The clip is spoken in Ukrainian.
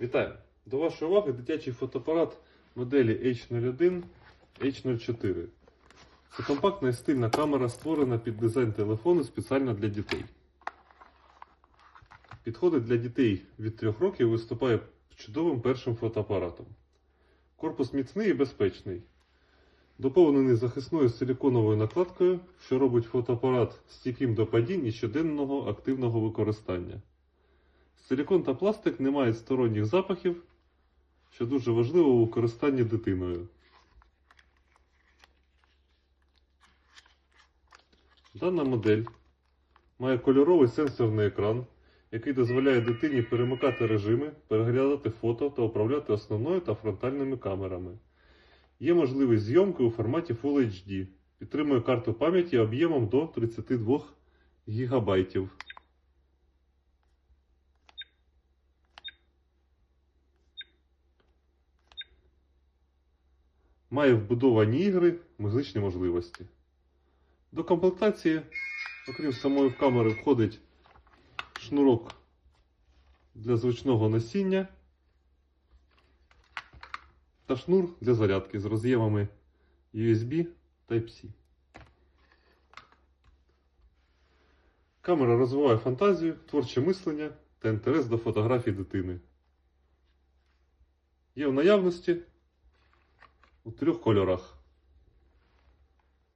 Вітаю! До вашої уваги дитячий фотоапарат моделі H01 H04. Це компактна і стильна камера, створена під дизайн телефону спеціально для дітей. Підходить для дітей від 3 років і виступає чудовим першим фотоапаратом. Корпус міцний і безпечний. Доповнений захисною силіконовою накладкою, що робить фотоапарат стійким до падінь і щоденного активного використання. Силікон та пластик не мають сторонніх запахів, що дуже важливо у використанні дитиною. Дана модель має кольоровий сенсорний екран, який дозволяє дитині перемикати режими, переглядати фото та управляти основною та фронтальними камерами. Є можливість зйомки у форматі Full HD. Підтримує карту пам'яті об'ємом до 32 ГБ. Має вбудовані ігри, музичні можливості. До комплектації, окрім самої камери, входить шнурок для зручного носіння та шнур для зарядки з роз'ємами USB Type-C. Камера розвиває фантазію, творче мислення та інтерес до фотографій дитини. Є в наявності у трьох кольорах: